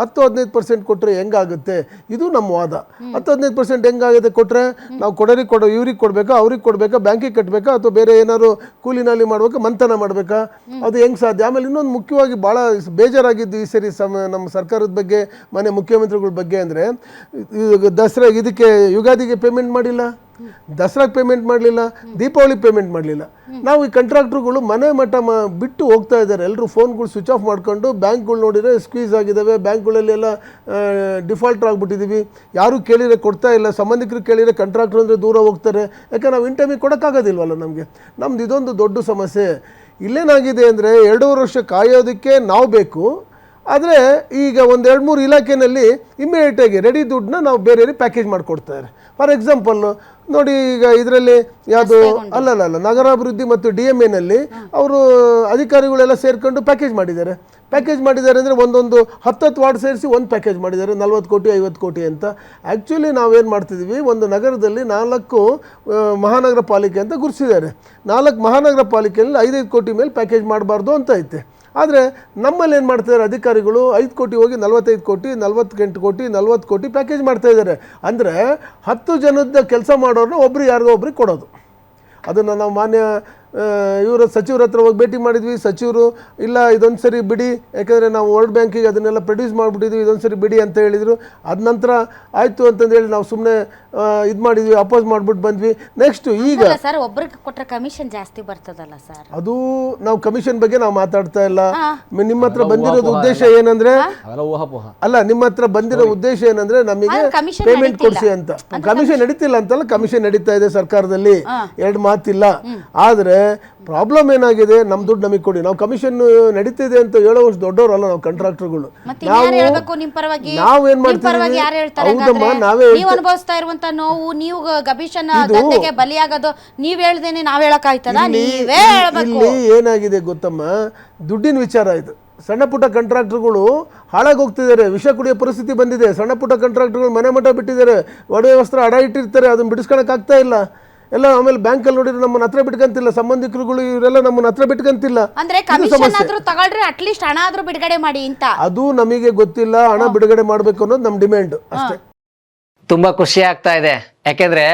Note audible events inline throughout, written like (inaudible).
ಹತ್ತು ಹದಿನೈದು ಪರ್ಸೆಂಟ್ ಕೊಟ್ಟರೆ ಹೆಂಗಾಗುತ್ತೆ? ಇದು ನಮ್ಮ ವಾದ. ಹತ್ತು ಹದಿನೈದು ಪರ್ಸೆಂಟ್ ಹೆಂಗಾಗುತ್ತೆ ಕೊಟ್ಟರೆ ನಾವು ಕೊಡೋರಿಗೆ ಕೊಡೋ, ಇವ್ರಿಗೆ ಕೊಡಬೇಕಾ, ಅವ್ರಿಗೆ ಕೊಡಬೇಕಾ, ಬ್ಯಾಂಕಿಗೆ ಕಟ್ಟಬೇಕಾ ಅಥವಾ ಬೇರೆ ಏನಾದ್ರು ಕೂಲಿನಲ್ಲಿ ಮಾಡಬೇಕಾ ಮಂಥನ ಮಾಡಬೇಕಾ? ಅದು ಹೆಂಗೆ ಸಾಧ್ಯ? ಆಮೇಲೆ ಇನ್ನೊಂದು ಮುಖ್ಯವಾಗಿ ಭಾಳ ಬೇಜಾರಾಗಿದ್ದು ಈ ಸರಿ ಸಮ, ನಮ್ಮ ಸರ್ಕಾರದ ಬಗ್ಗೆ, ಮನೆ ಮುಖ್ಯಮಂತ್ರಿಗಳ ಬಗ್ಗೆ ಅಂದರೆ ದಸರಾ, ಇದಕ್ಕೆ ಯುಗಾದಿಗೆ ಪೇಮೆಂಟ್ ಮಾಡಿಲ್ಲ? ದಸರಾಗೆ ಪೇಮೆಂಟ್ ಮಾಡಲಿಲ್ಲ, ದೀಪಾವಳಿ ಪೇಮೆಂಟ್ ಮಾಡಲಿಲ್ಲ. ನಾವು ಈ ಕಂಟ್ರಾಕ್ಟ್ರುಗಳು ಮನೆ ಮಠ ಬಿಟ್ಟು ಹೋಗ್ತಾ ಇದ್ದಾರೆ. ಎಲ್ಲರೂ ಫೋನ್ಗಳು ಸ್ವಿಚ್ ಆಫ್ ಮಾಡ್ಕೊಂಡು ಬ್ಯಾಂಕ್ಗಳು ನೋಡಿದರೆ ಸ್ಕ್ವೀಸ್ ಆಗಿದ್ದಾವೆ ಬ್ಯಾಂಕ್ಗಳಲ್ಲೆಲ್ಲ ಡಿಫಾಲ್ಟರ್ ಆಗಿಬಿಟ್ಟಿದ್ದೀವಿ ಯಾರೂ ಕೇಳಿದರೆ ಕೊಡ್ತಾ ಇಲ್ಲ. ಸಂಬಂಧಿಕರು ಕೇಳಿದರೆ ಕಂಟ್ರಾಕ್ಟ್ರ್ ಅಂದರೆ ದೂರ ಹೋಗ್ತಾರೆ. ಯಾಕೆ ನಾವು ಇನ್ ಟೈಮಿಗೆ ಕೊಡೋಕ್ಕಾಗೋದಿಲ್ವಲ್ಲ ನಮಗೆ? ನಮ್ದು ಇದೊಂದು ದೊಡ್ಡ ಸಮಸ್ಯೆ. ಇಲ್ಲೇನಾಗಿದೆ ಅಂದರೆ ಎರಡೂವರೆ ವರ್ಷ ಕಾಯೋದಕ್ಕೆ ನಾವು ಬೇಕು. ಆದರೆ ಈಗ ಒಂದು ಎರಡು ಮೂರು ಇಲಾಖೆಯಲ್ಲಿ ಇಮ್ಮಿಡಿಯೇಟಾಗಿ ರೆಡಿ ದುಡ್ಡನ್ನ ನಾವು ಬೇರೆಯವ್ರಿಗೆ ಪ್ಯಾಕೇಜ್ ಮಾಡಿಕೊಡ್ತಾರೆ ಫಾರ್ ಎಕ್ಸಾಂಪಲ್ ನೋಡಿ ಈಗ ಇದರಲ್ಲಿ ಯಾವುದು ಅಲ್ಲಲ್ಲ ಅಲ್ಲ ನಗರಾಭಿವೃದ್ಧಿ ಮತ್ತು ಡಿ ಎಂ ಎನಲ್ಲಿ ಅವರು ಅಧಿಕಾರಿಗಳೆಲ್ಲ ಸೇರಿಕೊಂಡು ಪ್ಯಾಕೇಜ್ ಮಾಡಿದ್ದಾರೆ. ಪ್ಯಾಕೇಜ್ ಮಾಡಿದ್ದಾರೆ ಅಂದರೆ ಒಂದೊಂದು ಹತ್ತತ್ತು ವಾರ್ಡ್ ಸೇರಿಸಿ ಒಂದು ಪ್ಯಾಕೇಜ್ ಮಾಡಿದ್ದಾರೆ. ನಲ್ವತ್ತು ಕೋಟಿ ಐವತ್ತು ಕೋಟಿ ಅಂತ. ಆ್ಯಕ್ಚುಲಿ ನಾವೇನು ಮಾಡ್ತಿದ್ವಿ ಒಂದು ನಗರದಲ್ಲಿ ನಾಲ್ಕು ಮಹಾನಗರ ಪಾಲಿಕೆ ಅಂತ ಗುರುತಿಸಿದ್ದಾರೆ ನಾಲ್ಕು ಮಹಾನಗರ ಪಾಲಿಕೆಯಲ್ಲಿ ಐದೈದು ಕೋಟಿ ಮೇಲೆ ಪ್ಯಾಕೇಜ್ ಮಾಡಬಾರ್ದು ಅಂತ ಐತೆ. ಆದರೆ ನಮ್ಮಲ್ಲಿ ಏನು ಮಾಡ್ತಿದ್ದಾರೆ ಅಧಿಕಾರಿಗಳು ಐದು ಕೋಟಿ ಹೋಗಿ ನಲ್ವತ್ತೈದು ಕೋಟಿ, ನಲ್ವತ್ತೆಂಟು ಕೋಟಿ, ನಲ್ವತ್ತು ಕೋಟಿ ಪ್ಯಾಕೇಜ್ ಮಾಡ್ತಾ ಇದ್ದಾರೆ ಅಂದರೆ ಹತ್ತು ಜನದ ಕೆಲಸ ಮಾಡೋರನ್ನ ಒಬ್ರು ಯಾರಿಗೋ ಒಬ್ರಿಗೆ ಕೊಡೋದು. ಅದನ್ನು ನಾವು ಮಾನ್ಯ ಇವರ ಸಚಿವರ ಹತ್ರ ಹೋಗಿ ಭೇಟಿ ಮಾಡಿದ್ವಿ. ಸಚಿವರು ಇಲ್ಲ ಇದೊಂದು ಸರಿ ಬಿಡಿ. ಯಾಕೆಂದರೆ ನಾವು ವರ್ಲ್ಡ್ ಬ್ಯಾಂಕಿಗೆ ಅದನ್ನೆಲ್ಲ ಪ್ರೊಡ್ಯೂಸ್ ಮಾಡಿಬಿಟ್ಟಿದ್ವಿ. ಇದೊಂದು ಸರಿ ಬಿಡಿ ಅಂತ ಹೇಳಿದರು. ಅದ ನಂತರ ಆಯಿತು ಅಂತಂದೇಳಿ ನಾವು ಸುಮ್ಮನೆ ಇದು ಮಾಡಿದ್ವಿ ಅಪೋಸ್ ಮಾಡಿಬಿಟ್ಟು ಬಂದ್ವಿ. ನೆಕ್ಸ್ಟ್ ಈಗ ಸರ್ ಒಬ್ಬರಿಗೆ ಕೊಟ್ಟರೆ ಕಮಿಷನ್ ಜಾಸ್ತಿ ಬರ್ತದಲ್ಲ ಸರ್? ಅದು ನಾವು ಕಮಿಷನ್ ಬಗ್ಗೆ ನಾವು ಮಾತಾಡ್ತಾ ಇಲ್ಲ. ನಿಮ್ಮ ಹತ್ರ ಬಂದಿರೋದು ಉದ್ದೇಶ ಏನಂದ್ರೆ ಅಲ್ಲ ನಿಮ್ಮ ಹತ್ರ ಬಂದಿರೋ ಉದ್ದೇಶ ಏನಂದ್ರೆ ನಮಗೆ ಪೇಮೆಂಟ್ ಕೊಡಿಸಿ ಅಂತ. ಕಮಿಷನ್ ನಡೀತಿಲ್ಲ ಅಂತಲ್ಲ ಕಮಿಷನ್ ನಡೀತಾ ಇದೆ ಸರ್ಕಾರದಲ್ಲಿ. ಎರಡು ಮಾತಿಲ್ಲ. ಆದ್ರೆ ಪ್ರಾಬ್ಲಮ್ ಏನಾಗಿದೆ? ನಮ್ ದುಡ್ಡು ನಮಗೆ ಕೊಡಿ. ನಾವು ಕಮಿಷನ್ ನಡೀತಿದೆ ಅಂತ ಹೇಳೋವಷ್ಟು ದೊಡ್ಡವರಲ್ಲ ನಾವು ಕಾಂಟ್ರಾಕ್ಟರ್ಗಳು ಮತ್ತೆ ಯಾರು ಮಾಡ್ತೀವಿ ಹೌದಮ್ಮ? ನಾವೇ ನೀವ್ ಅನುಭವಿಸ್ತಾ ಇರುವಂತ ನೋವು ನೀವು ಕಮಿಷನ್ ದಂಧೆಗೆ ಬಲಿಯಾಗೋದು ನೀವ್ ಹೇಳ್ದೇನೆ ನಾವ್ ಹೇಳಕ್ ಆಯ್ತದ ನೀವೇ ಇಲ್ಲಿ ಏನಾಗಿದೆ ಗೊತ್ತಮ್ಮ? ದುಡ್ಡಿನ ವಿಚಾರ ಇದು. ಸಣ್ಣ ಪುಟ್ಟ ಕಾಂಟ್ರಾಕ್ಟರ್ಗಳು ಹಾಳಾಗಿ ಹೋಗ್ತಿದ್ದಾರೆ. ವಿಷ ಕುಡಿಯೋ ಪರಿಸ್ಥಿತಿ ಬಂದಿದೆ. ಸಣ್ಣ ಪುಟ್ಟ ಕಾಂಟ್ರಾಕ್ಟರ್ಗಳು ಮನೆ ಮಠ ಬಿಟ್ಟಿದ್ದಾರೆ. ಒಡವೆ ವಸ್ತ್ರ ಅಡ ಇಟ್ಟಿರ್ತಾರೆ. ಅದನ್ನ ಬಿಡಿಸ್ಕೊಳಕ್ ಆಗ್ತಾ ಇಲ್ಲ. ಎಲ್ಲ ಆಮೇಲೆ ಬ್ಯಾಂಕಲ್ಲಿ ನೋಡಿದ್ರೆ ನಮ್ಮನ್ನ ಹತ್ರ ಬಿಟ್ಕಂತಿಲ್ಲ ಸಂಬಂಧಿಕರುಗಳು ಇವರೆಲ್ಲ ನಮ್ಮನ್ನ ಹತ್ರ ಬಿಟ್ಕಂತಿಲ್ಲ. ಅಂದ್ರೆ ಕಮಿಷನ್ ಆದ್ರೂ ತಗೊಳ್ರಿ ಅಟ್ಲೀಸ್ಟ್ ಹಣ ಆದ್ರೂ ಬಿಡುಗಡೆ ಮಾಡಿ ಅಂತ. ಅದು ನಮಗೆ ಗೊತ್ತಿಲ್ಲ ಹಣ ಬಿಡುಗಡೆ ಮಾಡಬೇಕು ಅನ್ನೋದು ನಮ್ಮ ಡಿಮ್ಯಾಂಡ್ ಅಷ್ಟೇ. ತುಂಬಾ ಖುಷಿ ಆಗ್ತಾ ಇದೆ. ಯಾಕೆಂದ್ರೆ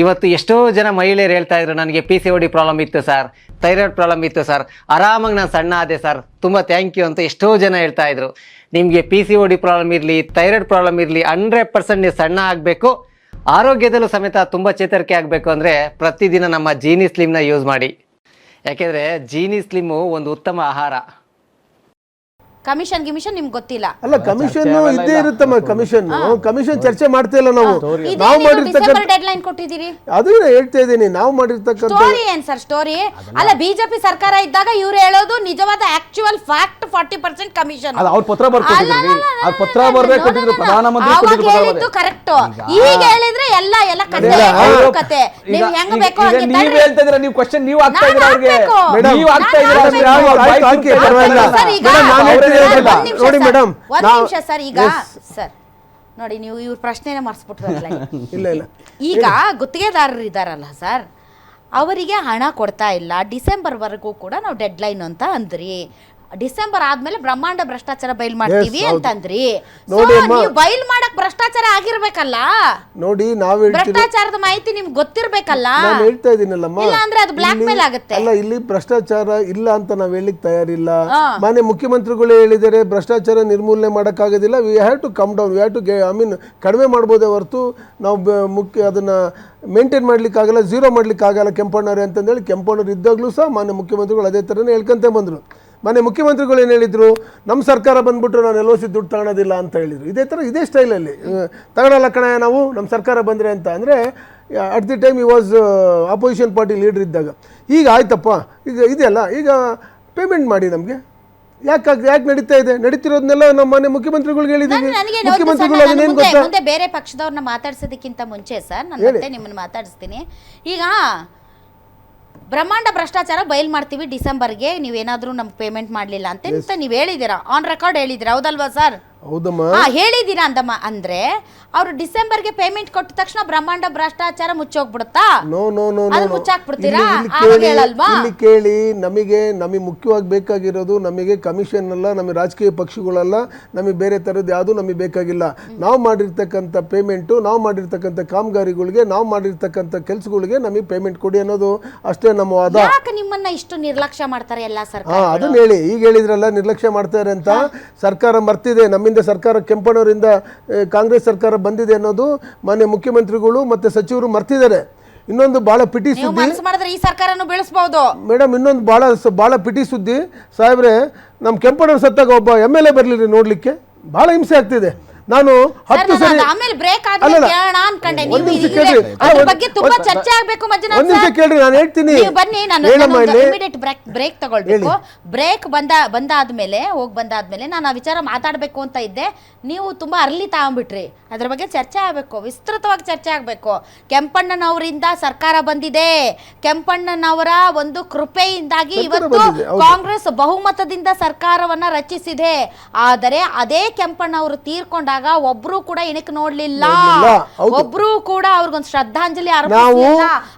ಇವತ್ತು ಎಷ್ಟೋ ಜನ ಮಹಿಳೆಯರು ಹೇಳ್ತಾ ಇದ್ರು ನನಗೆ ಪಿ ಸಿ ಡಿ ಪ್ರಾಬ್ಲಮ್ ಇತ್ತು ಸರ್ ಥೈರಾಯ್ಡ್ ಪ್ರಾಬ್ಲಮ್ ಇತ್ತು ಸರ್ ಆರಾಮಾಗಿ ನಾನು ಸಣ್ಣ ಆದೆ ಸರ್ ತುಂಬ ಥ್ಯಾಂಕ್ ಯು ಅಂತ ಎಷ್ಟೋ ಜನ ಹೇಳ್ತಾ ಇದ್ರು. ನಿಮಗೆ ಪಿ ಸಿ ಡಿ ಪ್ರಾಬ್ಲಮ್ ಇರಲಿ ಥೈರಾಯ್ಡ್ ಪ್ರಾಬ್ಲಮ್ ಇರಲಿ ಹಂಡ್ರೆಡ್ ಪರ್ಸೆಂಟ್ ನೀವು ಸಣ್ಣ ಆಗಬೇಕು. ಆರೋಗ್ಯದಲ್ಲೂ ಸಮೇತ ತುಂಬ ಚೇತರಿಕೆ ಆಗಬೇಕು ಅಂದರೆ ಪ್ರತಿದಿನ ನಮ್ಮ ಜೀನಿ ಸ್ಲಿಮ್ನ ಯೂಸ್ ಮಾಡಿ. ಯಾಕೆಂದರೆ ಜೀನಿ ಸ್ಲಿಮ್ಮು ಒಂದು ಉತ್ತಮ ಆಹಾರ. ಕಮಿಷನ್ ಗಿಮಿಷನ್ ನಿಮ್ಗೆ ಗೊತ್ತಿಲ್ಲ. ಅಲ್ಲ ಕಮಿಷನ್ ಇದ್ದೇ ಇರುತ್ತಮ್ಮ ಕಮಿಷನ್ ಕಮಿಷನ್ ಚರ್ಚೆ ಮಾಡ್ತಾ ಇಲ್ಲ ನಾವು. ನಾವು ಮಾಡಿರ್ತಕ್ಕಂಥ ಡಿಸೆಂಬರ್ ಡೆಡ್ ಲೈನ್ ಕೊಟ್ಟಿದ್ದೀರಿ ಅದನ್ನ ಹೇಳ್ತಾ ಇದ್ದೀನಿ. ನಾವು ಮಾಡಿರ್ತಕ್ಕಂಥ ಸ್ಟೋರಿ ಏನ್ ಸರ್ ಸ್ಟೋರಿ ಅಲ್ಲ ಬಿಜೆಪಿ ಸರ್ಕಾರ ಇದ್ದಾಗ ಇವ್ರು ಹೇಳೋದು ನಿಜವಾದ actual fact forty percent commission ಅದು ಅವ್ರ ಪತ್ರ ಬರ್ಕೊಟ್ಟಿದ್ರಿ ಅವ್ರ ಪತ್ರ ಬರ್ಬೇಕು ಕೊಟ್ಟಿದ್ರು ಪ್ರಧಾನಮಂತ್ರಿ ಕೊಟ್ಟಿದ್ರು ಪತ್ರ. ಕರೆಕ್ಟ್ ಈಗ ಹೇಳಿದ್ರೆ ಎಲ್ಲ ಎಲ್ಲ ಕತೆ ನೀವು ಹೆಂಗ್ ಬೇಕೋ ಹಂಗೆ ನೀವ್. ಹೇಳ್ತಾ ಇದ್ದೀರಾ ನೀವು ಕ್ವಶನ್ ನೀವು ಆಗ್ತಾ ಇದ್ದೀರಾ ಅವ್ರಿಗೆ? ನೀವು ಆಗ್ತಾ ಇದ್ದೀರಾ ಹಾಕಿ, ಪರವಾಗಿಲ್ಲ. ನಾನು ನೋಡಿ ಸರ್, ಮೇಡಮ್, ಒಂದ್ ನಿಮಿಷ ಸರ್ ಈಗ ಸರ್ ನೋಡಿ ನೀವು ಇವ್ರ ಪ್ರಶ್ನೆನೇ ಮರ್ಸ್ಬಿಟ್ರಲ್ಲ (laughs) ಇಲ್ಲ ಇಲ್ಲ. ಈಗ ಗುತ್ತಿಗೆದಾರರು ಇದ್ದಾರಲ್ಲ ಸರ್ ಅವರಿಗೆ ಹಣ ಕೊಡ್ತಾ ಇಲ್ಲ. ಡಿಸೆಂಬರ್ವರೆಗೂ ಕೂಡ ನಾವು ಡೆಡ್ ಲೈನ್ ಅಂತ ಅಂದ್ರಿ. ಡಿಸೆಂಬರ್ ಆದ್ಮೇಲೆ ಬ್ರಹ್ಮಾಂಡ ಭ್ರಷ್ಟಾಚಾರ ಬಯಲ್ ಮಾಡ್ತೀವಿ ಹೌದು. ಅಂತಂದ್ರಿ. So, ನೋಡಿ ಅಮ್ಮ. ನೀವು ಬಯಲ್ ಮಾಡಕ್ ಭ್ರಷ್ಟಾಚಾರ ಆಗಿರ್ಬೇಕಲ್ಲ? ನೋಡಿ ನಾವ್ ಹೇಳ್ತೀವಿ ಭ್ರಷ್ಟಾಚಾರದ ಮಾಹಿತಿ ನಿಮ್ಗೆ ಗೊತ್ತಿರ್ಬೇಕಲ್ಲ? ನಾನು ಹೇಳ್ತಾ ಇದೀನಲ್ಲ ಇಲ್ಲ ಅಂದ್ರೆ ಅದು ಬ್ಲಾಕ್ ಮೇಲ್ ಇಲ್ಲಿ- ಆಗುತ್ತೆ. ಅಲ್ಲ ಇಲ್ಲಿ ಭ್ರಷ್ಟಾಚಾರ ಇಲ್ಲ ಅಂತ ನಾವ್ ಹೇಳಿಕ್ ತಯಾರಿಲ್ಲ. ಮಾನ್ಯ ಮುಖ್ಯಮಂತ್ರಿಗಳು ಹೇಳಿದರೆ ಭ್ರಷ್ಟಾಚಾರ ನಿರ್ಮೂಲನೆ ಮಾಡಕ್ಕಾಗೋದಿಲ್ಲ. We have to come down we have to I mean ಕಡಿಮೆ ಮಾಡ್ಬೋದೇ ಹೊರತು ನಾವು ಬ- ಮುಖ್ಯ ಅದನ್ನ ಮೇಂಟೈನ್ ಮಾಡ್ಲಿಕ್ಕಾಗಲ್ಲ ಝೀರೋ ಮಾಡ್ಲಿಕ್ಕಾಗಲ್ಲ ಕೆಂಪಣ್ಣವ್ರೆ ಅಂತಂದೇಳಿ ಕೆಂಪಣ್ಣವ್ರು ಇದ್ದಾಗಲೂ ಸಹ ಮಾನ್ಯ ಮುಖ್ಯಮಂತ್ರಿಗಳು ಅದೇ ಥರನೇ ಹೇಳ್ಕೊಂತ ಬಂದರು. ಮಾನ್ಯ ಮುಖ್ಯಮಂತ್ರಿಗಳು ಏನು ಹೇಳಿದ್ರು? ನಮ್ಮ ಸರ್ಕಾರ ಬಂದ್ಬಿಟ್ರು ನಾನು ಎಲ್ ಸಿ ದುಡ್ಡು ತಗೊಳೋದಿಲ್ಲ ಅಂತ ಹೇಳಿದ್ರು. ಇದೇ ಥರ ಇದೇ ಸ್ಟೈಲಲ್ಲಿ ತಗೊಳ್ಳಲ್ಲ ಕಣ ನಾವು ನಮ್ಮ ಸರ್ಕಾರ ಬಂದರೆ ಅಂತ. ಅಂದರೆ at the time he was opposition party leader ಇದ್ದಾಗ. ಈಗ ಆಯ್ತಪ್ಪ. ಈಗ ಇದೆಯಲ್ಲ ಈಗ ಪೇಮೆಂಟ್ ಮಾಡಿ ನಮಗೆ. ಯಾಕೆ ಯಾಕೆ ನಡೀತಾ ಇದೆ? ನಡೀತಿರೋದನ್ನೆಲ್ಲ ನಮ್ಮ ಮನೆ ಮುಖ್ಯಮಂತ್ರಿಗಳಿಗೆ ಹೇಳಿದ್ದೀವಿ ಮುಖ್ಯಮಂತ್ರಿಗಳು ಅದನ್ನೇನು ಮುಂದೆ ಗೊತ್ತಾ? ಬೇರೆ ಪಕ್ಷದವ್ರನ್ನ ಮಾತಾಡ್ಸೋದಕ್ಕಿಂತ ಮುಂಚೆ ಸರ್ ನಾನು ನಿಮ್ಮನ್ನ ಮಾತಾಡಿಸ್ತೀನಿ. ಈಗ ಬ್ರಹ್ಮಾಂಡ ಭ್ರಷ್ಟಾಚಾರ ಬಯಲ್ ಮಾಡ್ತೀವಿ ಡಿಸೆಂಬರ್ಗೆ ನೀವೇನಾದರೂ ನಮ್ಗೆ ಪೇಮೆಂಟ್ ಮಾಡಲಿಲ್ಲ ಅಂತ ನೀವು ಹೇಳಿದ್ದೀರಾ? On record ಹೇಳಿದ್ದೀರಾ? ಹೌದಲ್ವಾ ಸರ್ ಹೌದಮ್ಮ. ಹೇಳಿದೀರಾ ಅಂದಮ್ಮ ಅಂದ್ರೆ ಅವ್ರು ಡಿಸೆಂಬರ್ಗೆ ಪೇಮೆಂಟ್ ಕೊಟ್ಟ ತಕ್ಷಣ ಬ್ರಹ್ಮಾಂಡ ಭ್ರಷ್ಟಾಚಾರ ಮುಚ್ಚೋಗ್ಬಿಡುತ್ತಾ? ನೋ ನೋ ನೋ ಅದು ನೋ ಮುಚ್ಚಾಕ್ಬಿಡ್ತೀರಾ? ಇಲ್ಲಿ- ಆವಾಗ ಕೇಳಿ ಹೇಳಲ್ವಾ? ಇಲ್ಲಿ ಕೇಳಿ ನಮಗೆ ನಮಗೆ ಮುಖ್ಯವಾಗಿ ಬೇಕಾಗಿರೋದು ನಮಗೆ ಕಮಿಷನ್ ಅಲ್ಲ ನಮಗೆ ರಾಜಕೀಯ ಪಕ್ಷಗಳಲ್ಲ ನಮಗೆ ಬೇರೆ ಥರದ್ದು ಯಾವುದು ನಮಗೆ ಬೇಕಾಗಿಲ್ಲ. ನಾವು ಮಾಡಿರ್ತಕ್ಕಂಥ ಪೇಮೆಂಟು ನಾವು ಮಾಡಿರ್ತಕ್ಕಂಥ ಕಾಮಗಾರಿಗಳಿಗೆ ನಾವು ಮಾಡಿರ್ತಕ್ಕಂಥ ಕೆಲಸಗಳಿಗೆ ನಮಗೆ ಪೇಮೆಂಟ್ ಕೊಡಿ ಅನ್ನೋದು ಅಷ್ಟೇ ನಮ್ಮ ವಾದ. ಯಾಕೆ ನಿಮ್ಮನ್ನ ಇಷ್ಟು ನಿರ್ಲಕ್ಷ್ಯ ಮಾಡ್ತಾರೆ ಎಲ್ಲಾ ಹಾ ಸರ್ಕಾರ ಅದನ್ನ ಹೇಳಿ. ಈಗ ಹೇಳಿದ್ರಲ್ಲ ನಿರ್ಲಕ್ಷ್ಯ ಮಾಡ್ತಾರೆ ಅಂತ. ಸರ್ಕಾರ ಮರ್ತಿದೆ ನಮ್ಮಿಂದ ಸರ್ಕಾರ ಕೆಂಪಣ್ಣವರಿಂದ ಕಾಂಗ್ರೆಸ್ ಸರ್ಕಾರ ಬಂದಿದೆ ಅನ್ನೋದು ಮಾನ್ಯ ಮುಖ್ಯಮಂತ್ರಿಗಳು ಮತ್ತೆ ಸಚಿವರು ಮರ್ತಿದ್ದಾರೆ. ಇನ್ನೊಂದು ಬಹಳ ಪಿಟಿ ಸುದ್ದಿ. ಮಾಡಿದ್ರೆ ಈ ಸರ್ಕಾರನು ಬೆಳೆಸಬಹುದು ಮೇಡಮ್ ಇನ್ನೊಂದು ಬಹಳ ಬಹಳ ಪಿಟಿ ಸುದ್ದಿ. ಸಾಹೇಬ್ರೆ ನಮ್ಮ ಕೆಂಪಣ್ಣವ್ರ ಸತ್ತಾಗ ಒಬ್ಬ ಎಂ ಎಲ್ ಎ ಬರಲಿಲ್ಲ ನೋಡ್ಲಿಕ್ಕೆ. ಭಾಳ ಹಿಂಸೆ ಆಗ್ತಿದೆ. ನಾನು ಹತ್ತು ಸರಿ ನೀವು ಅದ್ರ ಬಗ್ಗೆ ತುಂಬಾ ಚರ್ಚೆ ಆಗ್ಬೇಕು ಮಂಜುನಾಥ್ ಒಂದ್ ನಿಮಿಷ ಸರ್. ಕೇಳ್ರಿ ನಾನು ಹೇಳ್ತೀನಿ. ನೀವು ಬನ್ನಿ ನಾನು ಇಮಿಡಿಯೇಟ್ ಬ್ರೇಕ್ ಬ್ರೇಕ್ ತಗೊಳ್ಬೇಕು. ಬ್ರೇಕ್ ಬಂದ ಬಂದಾದ್ಮೇಲೆ ಹೋಗ್ ಬಂದಾದ್ಮೇಲೆ ನಾನು ಆ ವಿಚಾರ ಮಾತಾಡ್ಬೇಕು ಅಂತ ಇದ್ದೆ. ನೀವು ತುಂಬಾ ಅರ್ಲಿ ತಗೊಂಡ್ಬಿಟ್ರಿ. ಅದ್ರ ಬಗ್ಗೆ ಚರ್ಚೆ ಆಗ್ಬೇಕು ವಿಸ್ತೃತವಾಗಿ ಚರ್ಚೆ ಆಗ್ಬೇಕು. ಕೆಂಪಣ್ಣನವರಿಂದ ಸರ್ಕಾರ ಬಂದಿದೆ. ಕೆಂಪಣ್ಣನವರ ಒಂದು ಕೃಪೆಯಿಂದಾಗಿ ಇವತ್ತು ಕಾಂಗ್ರೆಸ್ ಬಹುಮತದಿಂದ ಸರ್ಕಾರವನ್ನ ರಚಿಸಿದೆ. ಆದರೆ ಅದೇ ಕೆಂಪಣ್ಣವರು ತೀರ್ಕೊಂಡಾಗ ಒಬ್ರು ಕೂಡ ಇಣಕ್ ನೋಡ್ಲಿಲ್ಲ. ಒಬ್ಬ. ಒಬ್ರು ಕೂಡ ಅವ್ರಿಗೊಂದು ಶ್ರದ್ಧಾಂಜಲಿ ನಾವು